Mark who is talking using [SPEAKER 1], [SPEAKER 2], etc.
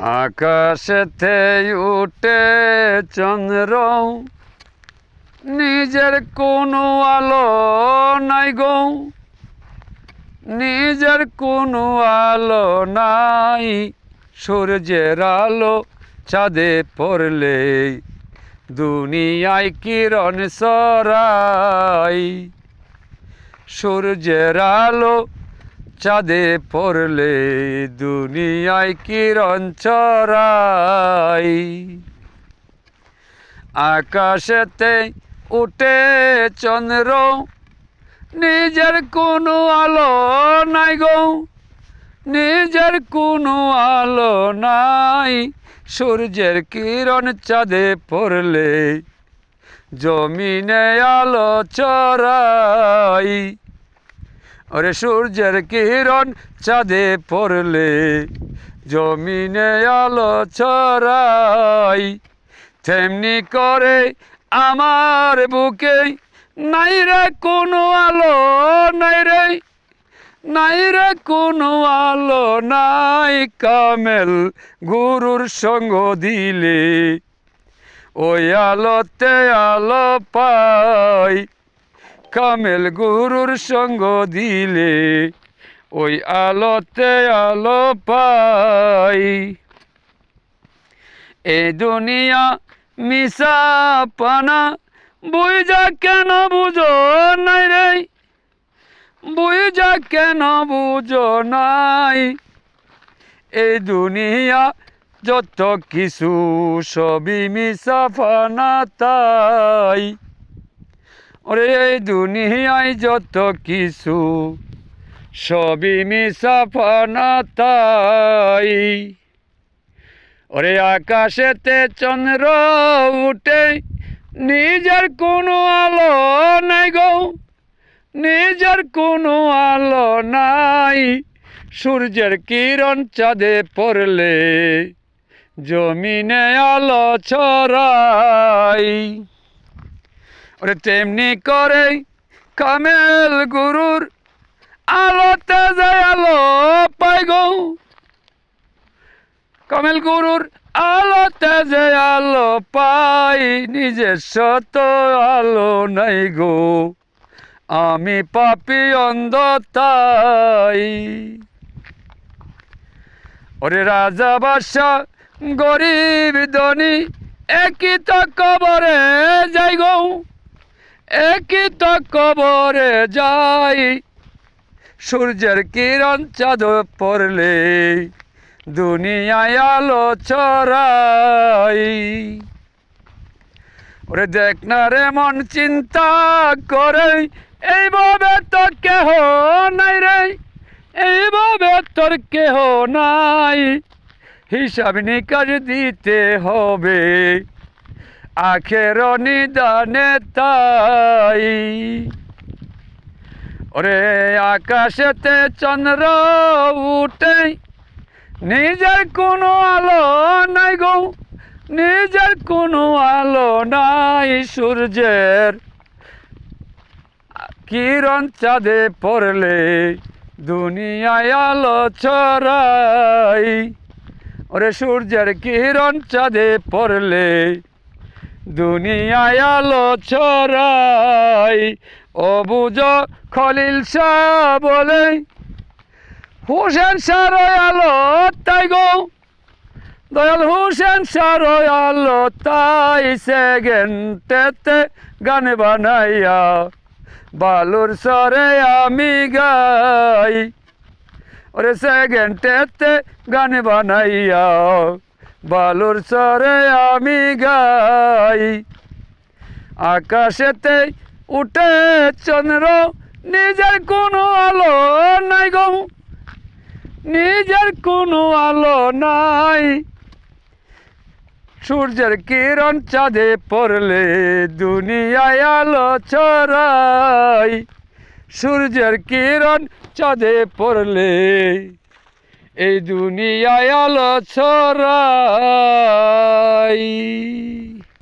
[SPEAKER 1] আকাশেতে উঠে চন্দ্র, নিজের কোনো আলো নাই গো। নিজের কোনো আলো নাই, সূর্যের আলো চাঁদে পড়লে দুনিয়ায় কিরণ সরাই সূর্যের আলো চাঁদে পড়লে দুনিয়ায় কিরণ চরাই আকাশেতে উঠে চন্দ্র, নিজের কোনো আলো নাই গো, নিজের কোনো আলো নাই। সূর্যের কিরণ চাঁদে পড়লে জমিনে আলো চরাই ওরে সূর্যের কিরণ চাঁদে পড়লে জমিনে আলো ছড়াই। তেমনি করে আমার বুকে নাই রে কোনো আলো, নাই রে নাই রে কোনো আলো, নাই কামেল গুরুর সঙ্গ দিলে। ওই আলোতে আলো পাই। কামেল গুরুর সঙ্গ দিলে, ওই আলোতে আলো পাই। এ দুনিয়া মিশা পানা বুঝা কেন বুঝো নাই রে? বুঝা কেন বুঝো নাই? এই দুনিয়া যত কিছু, সবই মিশা ফানা তাই। ওরে এই দুনিয়ায় যত কিছু, সবই মিশা ফানা তাই। ওরে আকাশেতে চন্দ্র উঠে নিজের কোনো আলো নাই গো, নিজের কোনো আলো নাই। সূর্যের কিরণ চাঁদে পড়লে জমিনে আলো ছড়াই। ওরে তেমনি করে কামেল গুরুর আলোতে যায় আলো পাই গো। কামেল গুরুর আলোতে যে আলো পাই নিজস্ব তো আলো নাই গো। আমি পাপি অন্ধ তাই ওরে রাজা বাদশা, গরিব ধনী, একই তো কবরে যাই গো। একই তো কবরে যাই। সূর্যের কিরণ চাঁদ পড়লে দুনিয়ায় আলো ছড়াই। ওরে দেখ না রে মন চিন্তা করে, এইভাবে তো কেহ নাই রে, এইভাবে তোর কেহ নাই। হিসাব নিকাশ দিতে হবে। আখের নিদানে তাই। ওরে আকাশেতে চন্দ্র উঠে নিজের কোনো আলো নাই গো, নিজের কোনো আলো নাই সূর্যের। কিরণ চাঁদে পড়লে দুনিয়ায় আলো ছড়াই। ওরে সূর্যের কিরণ চাঁদে পড়লে দুনিয়ায় আলো ছড়াই। বুঝো খলিল শাহ বলে, হুসেন সার আলো তাই গো। দয়াল হুসেন সার আলো তাই সেগেন্টেতে গান বানাইয়া, বালুর সরে আমি গাই। ওরে সেগেন্টেতে গান বানাইয়া বালুর সরে আমি গাই। আকাশেতে উঠে চন্দ্র, নিজের কোনো আলো নাই গো। নিজের কোনো আলো নাই। সূর্যের কিরণ চাঁদে পড়লে দুনিয়ায় আলো ছড়াই। সূর্যের কিরণ চাঁদে পড়লে এই দুনিয়ায় আলো ছড়াই।